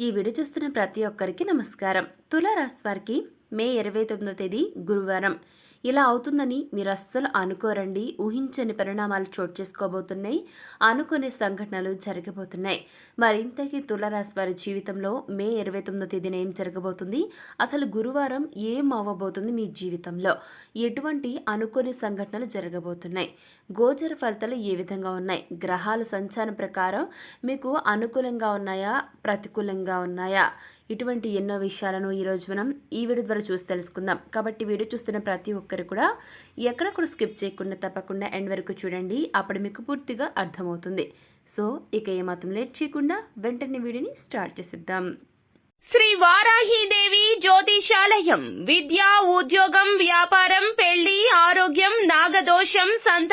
ఈ వీడియో చూస్తున్న ప్రతి ఒక్కరికి నమస్కారం. తులారాశి వారికి మే ఇరవై తొమ్మిదో తేదీ గురువారం. ఇలా అవుతుందని మీరు అస్సలు అనుకోరండి. ఊహించని పరిణామాలు చోటు చేసుకోబోతున్నాయి. అనుకునే సంఘటనలు జరగబోతున్నాయి. మరింతకి తులరాశి వారి జీవితంలో మే ఇరవై తొమ్మిదో తేదీన ఏం జరగబోతుంది? అసలు గురువారం ఏం అవ్వబోతుంది మీ జీవితంలో? ఎటువంటి అనుకోని సంఘటనలు జరగబోతున్నాయి? గోచర ఫలితాలు ఏ విధంగా ఉన్నాయి? గ్రహాల సంచారం ప్రకారం మీకు అనుకూలంగా ఉన్నాయా? ప్రతికూలంగా ఉన్నాయా? ఇటువంటి ఎన్నో విషయాలను ఈరోజు మనం ఈ వీడియో ద్వారా చూసి తెలుసుకుందాం. కాబట్టి వీడియో చూస్తున్న ప్రతి ఒక్కరు కూడా ఎక్కడ కూడా స్కిప్ చేయకుండా తప్పకుండా ఎండ్ వరకు చూడండి. అప్పుడు మీకు పూర్తిగా అర్థమవుతుంది. సో ఇక ఏమాత్రం లేట్ చేయకుండా వెంటనే వీడియోని స్టార్ట్ చేసిద్దాం. శ్రీ వారాహీదేవి జ్యోతిషాలయం విద్య ఉద్యోగం వ్యాపారం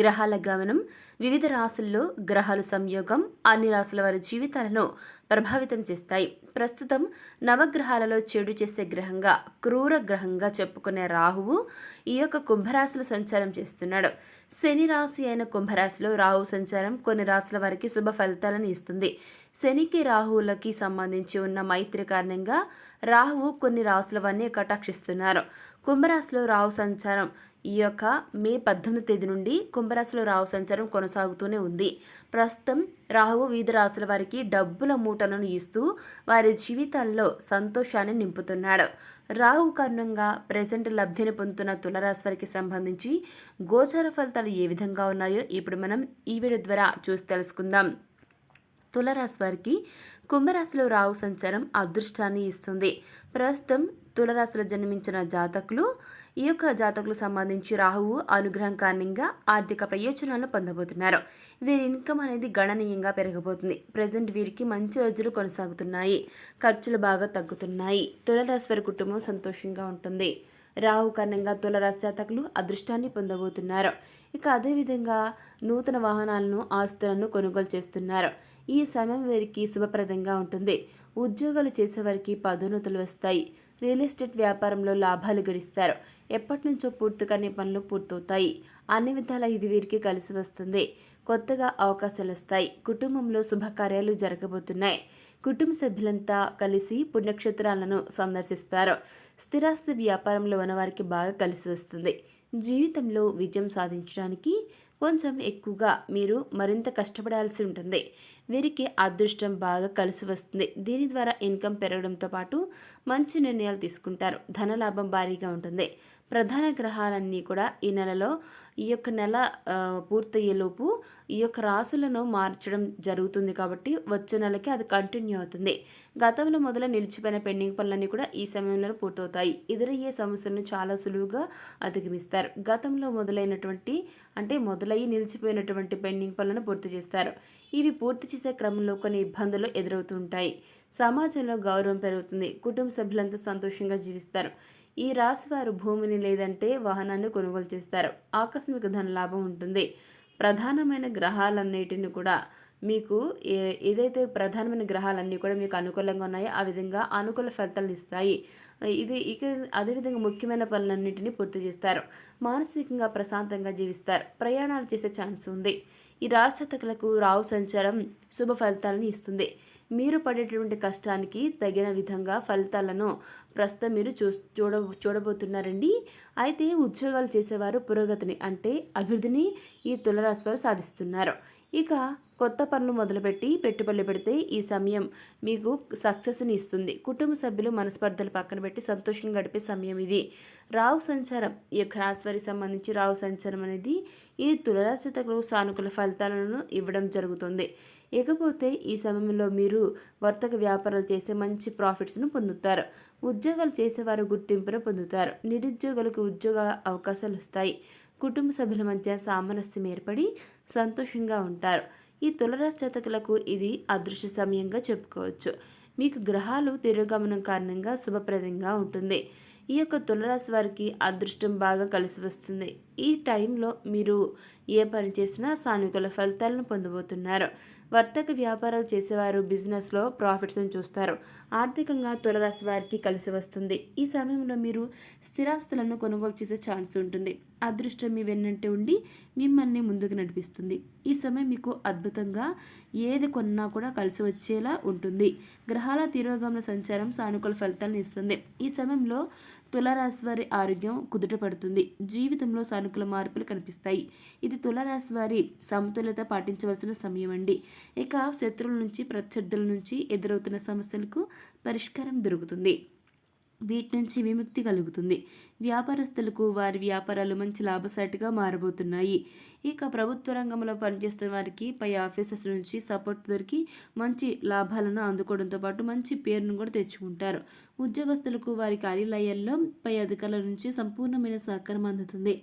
గ్రహాల గమనం వివిధ రాశుల్లో గ్రహాలు సంయోగం అన్ని రాశుల వారి జీవితాలను ప్రభావితం చేస్తాయి. ప్రస్తుతం నవగ్రహాలలో చెడు చేసే గ్రహంగా క్రూర గ్రహంగా చెప్పుకునే రాహువు ఈ యొక్క కుంభరాశిలో సంచారం చేస్తున్నాడు. శని రాశి అయిన కుంభరాశిలో రాహు సంచారం కొన్ని రాశుల వారికి శుభ ఫలితాలను ఇస్తుంది. శనికి రాహువులకి సంబంధించి ఉన్న మైత్రి కారణంగా రాహువు కొన్ని రాశుల వారిని కటాక్షిస్తున్నారు. కుంభరాశిలో రాహు సంచారం ఈ యొక్క మే పద్దెనిమిది తేదీ నుండి కుంభరాశిలో రాహు సంచారం కొనసాగుతూనే ఉంది. ప్రస్తుతం రాహువు వివిధ రాశుల వారికి డబ్బుల మూటలను ఇస్తూ వారి జీవితాల్లో సంతోషాన్ని నింపుతున్నాడు. రాహు కారణంగా ప్రజెంట్ లబ్ధిని పొందుతున్న తులరాశి వారికి సంబంధించి గోచర ఫలితాలు ఏ విధంగా ఉన్నాయో ఇప్పుడు మనం ఈ వీడియో ద్వారా చూసి తెలుసుకుందాం. తులరాశి వారికి కుంభరాశిలో రావు సంచారం అదృష్టాన్ని ఇస్తుంది. ప్రస్తుతం తులరాశిలో జన్మించిన జాతకులు ఈ యొక్క జాతకులకు సంబంధించి రాహువు అనుగ్రహం కారణంగా ఆర్థిక ప్రయోజనాలను పొందబోతున్నారు. వీరి ఇన్కమ్ అనేది గణనీయంగా పెరగబోతుంది ప్రజెంట్ వీరికి మంచి రోజులు కొనసాగుతున్నాయి. ఖర్చులు బాగా తగ్గుతున్నాయి. తులరాశి వారి కుటుంబం సంతోషంగా ఉంటుంది. రాహు కారణంగా తులరాశి జాతకులు అదృష్టాన్ని పొందబోతున్నారు. ఇక అదేవిధంగా నూతన వాహనాలను ఆస్తులను కొనుగోలు చేస్తున్నారు. ఈ సమయం వీరికి శుభప్రదంగా ఉంటుంది. ఉద్యోగాలు చేసేవారికి పదోన్నతులు వస్తాయి. రియల్ ఎస్టేట్ వ్యాపారంలో లాభాలు గడిస్తారు. ఎప్పటి నుంచో పూర్తికాని పనులు పూర్తవుతాయి. అన్ని విధాల ఇది వీరికి కలిసి వస్తుంది. కొత్తగా అవకాశాలు వస్తాయి. కుటుంబంలో శుభకార్యాలు జరగబోతున్నాయి. కుటుంబ సభ్యులంతా కలిసి పుణ్యక్షేత్రాలను సందర్శిస్తారు. స్థిరాస్తి వ్యాపారంలో ఉన్నవారికి బాగా కలిసి వస్తుంది. జీవితంలో విజయం సాధించడానికి కొంచెం ఎక్కువగా మీరు మరింత కష్టపడాల్సి ఉంటుంది. వీరికి అదృష్టం బాగా కలిసి వస్తుంది. దీని ద్వారా ఇన్కమ్ పెరగడంతో పాటు మంచి నిర్ణయాలు తీసుకుంటారు. ధనలాభం భారీగా ఉంటుంది. ప్రధాన గ్రహాలన్నీ కూడా ఈ నెలలో ఈ యొక్క నెల పూర్తయ్యేలోపు ఈ యొక్క రాసులను మార్చడం జరుగుతుంది కాబట్టి వచ్చే నెలకి అది కంటిన్యూ అవుతుంది. గతంలో మొదలు నిలిచిపోయిన పెండింగ్ పనులన్నీ కూడా ఈ సమయంలో పూర్తవుతాయి. ఎదురయ్యే సమస్యలను చాలా సులువుగా అధిగమిస్తారు. గతంలో మొదలైనటువంటి అంటే మొదలయ్యి నిలిచిపోయినటువంటి పెండింగ్ పనులను పూర్తి చేస్తారు. ఇవి పూర్తి చేసే క్రమంలో కొన్ని ఇబ్బందులు ఎదురవుతుంటాయి సమాజంలో గౌరవం పెరుగుతుంది. కుటుంబ సభ్యులంతా సంతోషంగా జీవిస్తారు. ఈ రాశి వారు భూమిని లేదంటే వాహనాన్ని కొనుగోలు చేస్తారు. ఆకస్మిక ధన లాభం ఉంటుంది. ప్రధానమైన గ్రహాలన్నిటిని కూడా మీకు ఏ ఏదైతే ప్రధానమైన గ్రహాలన్నీ కూడా మీకు అనుకూలంగా ఉన్నాయో ఆ విధంగా అనుకూల ఫలితాలను ఇస్తాయి. ఇది ఇక అదేవిధంగా ముఖ్యమైన పనులన్నింటినీ పూర్తి చేస్తారు. మానసికంగా ప్రశాంతంగా జీవిస్తారు. ప్రయాణాలు చేసే ఛాన్స్ ఉంది. ఈ రాశతకులకు రావు సంచారం శుభ ఫలితాలను ఇస్తుంది. మీరు పడేటటువంటి కష్టానికి తగిన విధంగా ఫలితాలను ప్రస్తుతం మీరు చూ చూడ చూడబోతున్నారండి. అయితే ఉద్యోగాలు చేసేవారు పురోగతిని అంటే అభివృద్ధిని ఈ తులరాశి వారు సాధిస్తున్నారు. ఇక కొత్త పనులు మొదలుపెట్టి పెట్టుబడులు పెడితే ఈ సమయం మీకు సక్సెస్ని ఇస్తుంది. కుటుంబ సభ్యులు మనస్పర్ధలు పక్కన పెట్టి సంతోషంగా గడిపే సమయం ఇది. రావు సంచారం ఈ యొక్క వారికి సంబంధించి రావు సంచారం అనేది ఈ తులరాశితకు సానుకూల ఫలితాలను ఇవ్వడం జరుగుతుంది. ఇకపోతే ఈ సమయంలో మీరు వర్తక వ్యాపారాలు చేసే మంచి ప్రాఫిట్స్ను పొందుతారు. ఉద్యోగాలు చేసేవారు గుర్తింపును పొందుతారు. నిరుద్యోగులకు ఉద్యోగ అవకాశాలు వస్తాయి. కుటుంబ సభ్యుల మధ్య సామరస్యం ఏర్పడి సంతోషంగా ఉంటారు. ఈ తులరాశి జాతకులకు ఇది అదృశ్య సమయంగా చెప్పుకోవచ్చు. మీకు గ్రహాలు తిరోగమనం కారణంగా శుభప్రదంగా ఉంటుంది. ఈ యొక్క తులరాశి వారికి అదృష్టం బాగా కలిసి వస్తుంది. ఈ టైంలో మీరు ఏ పని చేసినా సానుకూల ఫలితాలను పొందబోతున్నారు. వర్తక వ్యాపారాలు చేసేవారు బిజినెస్లో ప్రాఫిట్స్ని చూస్తారు. ఆర్థికంగా తులరాశి వారికి కలిసి వస్తుంది. ఈ సమయంలో మీరు స్థిరాస్తులను కొనుగోలు చేసే ఛాన్స్ ఉంటుంది. అదృష్టం మీ వెన్నంటే ఉండి మిమ్మల్ని ముందుకు నడిపిస్తుంది. ఈ సమయం మీకు అద్భుతంగా ఏది కొన్నా కూడా కలిసి వచ్చేలా ఉంటుంది. గ్రహాల తిరోగమన సంచారం సానుకూల ఫలితాలను ఇస్తుంది. ఈ సమయంలో తులారాశి వారి ఆరోగ్యం కుదుటపడుతుంది జీవితంలో సానుకూల మార్పులు కనిపిస్తాయి. ఇది తులారాశి వారి సమతుల్యత పాటించవలసిన సమయం అండి. ఇక శత్రువుల నుంచి ప్రత్యర్థుల నుంచి ఎదురవుతున్న సమస్యలకు పరిష్కారం దొరుకుతుంది. వీటి నుంచి విముక్తి కలుగుతుంది. వ్యాపారస్తులకు వారి వ్యాపారాలు మంచి లాభసాటిగా మారబోతున్నాయి. ఇక ప్రభుత్వ రంగంలో పనిచేస్తున్న వారికి పై ఆఫీసర్స్ నుంచి సపోర్ట్ దొరికి మంచి లాభాలను అందుకోవడంతో పాటు మంచి పేరును కూడా తెచ్చుకుంటారు. ఉద్యోగస్తులకు వారి కార్యాలయాల్లో పై అధికారుల నుంచి సంపూర్ణమైన సహకారం అందుతుంది.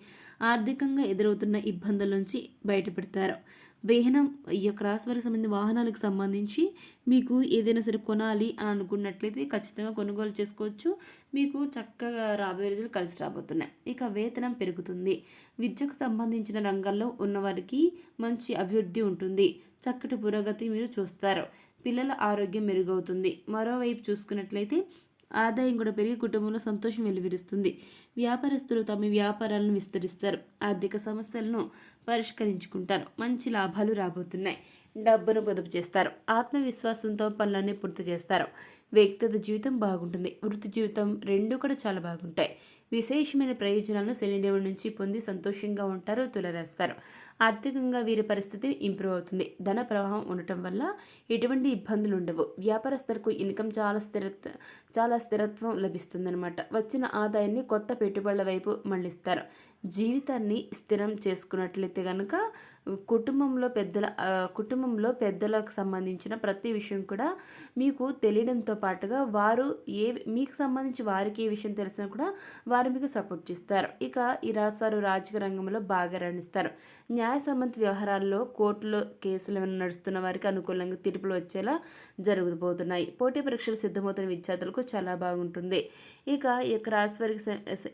ఆర్థికంగా ఎదురవుతున్న ఇబ్బందుల నుంచి బయటపడతారు. వాహనం ఈ యొక్క రాశివారికి సంబంధించిన వాహనాలకు సంబంధించి మీకు ఏదైనా సరే కొనాలి అని అనుకున్నట్లయితే ఖచ్చితంగా కొనుగోలు చేసుకోవచ్చు. మీకు చక్కగా రాబోయే రోజులు కలిసి రాబోతున్నాయి. ఇక వేతనం పెరుగుతుంది. విద్యకు సంబంధించిన రంగాల్లో ఉన్నవారికి మంచి అభివృద్ధి ఉంటుంది. చక్కటి పురోగతి మీరు చూస్తారు. పిల్లల ఆరోగ్యం మెరుగవుతుంది. మరోవైపు చూసుకున్నట్లయితే ఆదాయం కూడా పెరిగి కుటుంబంలో సంతోషం వెలువరిస్తుంది. వ్యాపారస్తులు తమ వ్యాపారాలను విస్తరిస్తారు. ఆర్థిక సమస్యలను పరిష్కరించుకుంటారు. మంచి లాభాలు రాబోతున్నాయి. డబ్బును పొదుపు చేస్తారు. ఆత్మవిశ్వాసంతో పనులన్నీ పూర్తి చేస్తారు. వ్యక్తిగత జీవితం బాగుంటుంది. వృత్తి జీవితం రెండు కూడా చాలా బాగుంటాయి. విశేషమైన ప్రయోజనాలను శనిదేవుడి నుంచి పొంది సంతోషంగా ఉంటారు తులరాశివారు ఆర్థికంగా వీరి పరిస్థితి ఇంప్రూవ్ అవుతుంది. ధన ప్రవాహం ఉండటం వల్ల ఎటువంటి ఇబ్బందులు ఉండవు. వ్యాపారస్తులకు ఇన్కమ్ చాలా స్థిరత్వ చాలా స్థిరత్వం లభిస్తుందనమాట వచ్చిన ఆదాయాన్ని కొత్త పెట్టుబడుల వైపు మళ్ళిస్తారు. జీవితాన్ని స్థిరం చేసుకున్నట్లయితే కనుక కుటుంబంలో పెద్దల కుటుంబంలో పెద్దలకు సంబంధించిన ప్రతి విషయం కూడా మీకు తెలియడంతో పాటుగా వారు ఏ మీకు సంబంధించి వారికి ఏ విషయం తెలిసినా కూడా వారు మీకు సపోర్ట్ చేస్తారు. ఇక ఈ రాశి వారు రాజకీయ రంగంలో బాగా రాణిస్తారు. న్యాయ సంబంధిత వ్యవహారాల్లో కోర్టులో కేసులు ఏమైనా నడుస్తున్న వారికి అనుకూలంగా తీర్పులు వచ్చేలా జరగబోతున్నాయి. పోటీ పరీక్షలు సిద్ధమవుతున్న విద్యార్థులకు చాలా బాగుంటుంది. ఇక ఈ యొక్క రాశి వారికి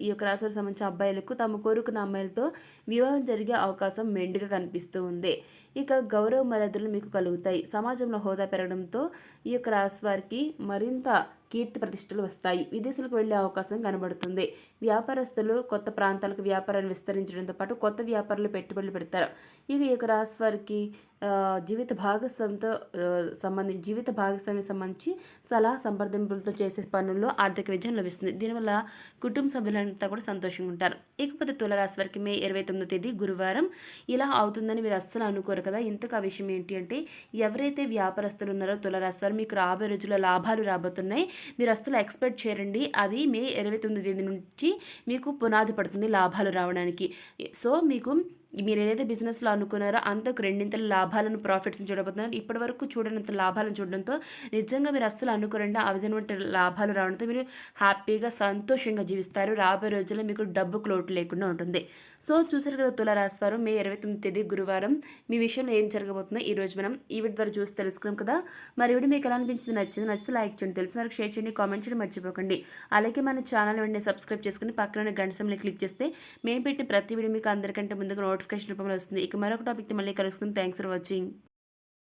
ఈ యొక్క రాశి వారికి సంబంధించిన అబ్బాయిలకు తమ కోరుకున్న అమ్మాయిలతో వివాహం జరిగే అవకాశం మెండుగా కనిపిస్తూ ఉంది. ఇక గౌరవ మర్యాదలు మీకు కలుగుతాయి. సమాజంలో హోదా పెరగడంతో ఈ యొక్క రాశి వారికి మరింత కీర్తి ప్రతిష్టలు వస్తాయి. విదేశాలకు వెళ్ళే అవకాశం కనబడుతుంది. వ్యాపారస్తులు కొత్త ప్రాంతాలకు వ్యాపారాన్ని విస్తరించడంతో పాటు కొత్త వ్యాపారాలు పెట్టుబడులు పెడతారు. ఇక ఈ యొక్క రాశి వారికి జీవిత భాగస్వామితో సంబంధించి జీవిత భాగస్వామి సంబంధించి సలహా సంప్రదింపులతో చేసే పనుల్లో ఆర్థిక విజయం లభిస్తుంది. దీనివల్ల కుటుంబ సభ్యులంతా కూడా సంతోషంగా ఉంటారు. ఇకపోతే తులరాశి వారికి మే ఇరవై తొమ్మిదో తేదీ గురువారం. ఇలా అవుతుందని మీరు అస్సలు అనుకోరు కదా. ఇంతకు ఆ విషయం ఏంటి అంటే ఎవరైతే వ్యాపారస్తులు ఉన్నారో తులరాశి వారు మీకు రాబోయే రోజుల్లో లాభాలు రాబోతున్నాయి. మీరు అస్సలు ఎక్స్పెక్ట్ చేయరండి. అది మే ఇరవై తొమ్మిది తేదీ నుంచి మీకు పునాది పడుతుంది లాభాలు రావడానికి. సో మీకు మీరు ఏదైతే బిజినెస్లో అనుకున్నారో అంతకు రెండింతల లాభాలను ప్రాఫిట్స్ని చూడబోతున్నారు. ఇప్పటి వరకు చూడనంత లాభాలను చూడడంతో నిజంగా మీరు అస్సలు అనుకోరండి ఆ విధమైన లాభాలు రావడంతో మీరు హ్యాపీగా సంతోషంగా జీవిస్తారు. రాబోయే రోజుల్లో మీకు డబ్బుకు లోటు లేకుండా ఉంటుంది. సో చూసారు కదా తుల రాశివారు మే ఇరవై తొమ్మిది తేదీ గురువారం. మీ విషయంలో ఏం జరగబోతుందో ఈ రోజు మనం ఈ వీడియో ద్వారా చూసి తెలుసుకున్నాం కదా. మరి వీడియో మీకు ఎలా అనిపించింది నచ్చింది నచ్చితే లైక్ చేయండి తెలిసిన వరకు షేర్ చేయండి కామెంట్ చేయండి మర్చిపోకండి. అలాగే మన ఛానల్ వెంటనే సబ్స్క్రైబ్ చేసుకుని పక్కన గంట సమయంలో క్లిక్ చేస్తే మేము పెట్టిన ప్రతి వీడియో మీకు అందరికంటే ముందుగా నోటిఫికేషన్ రూపంలో వస్తుంది. ఇక మరొక టాపిక్తో మళ్ళీ కలుసుకుందాం. Thanks for watching.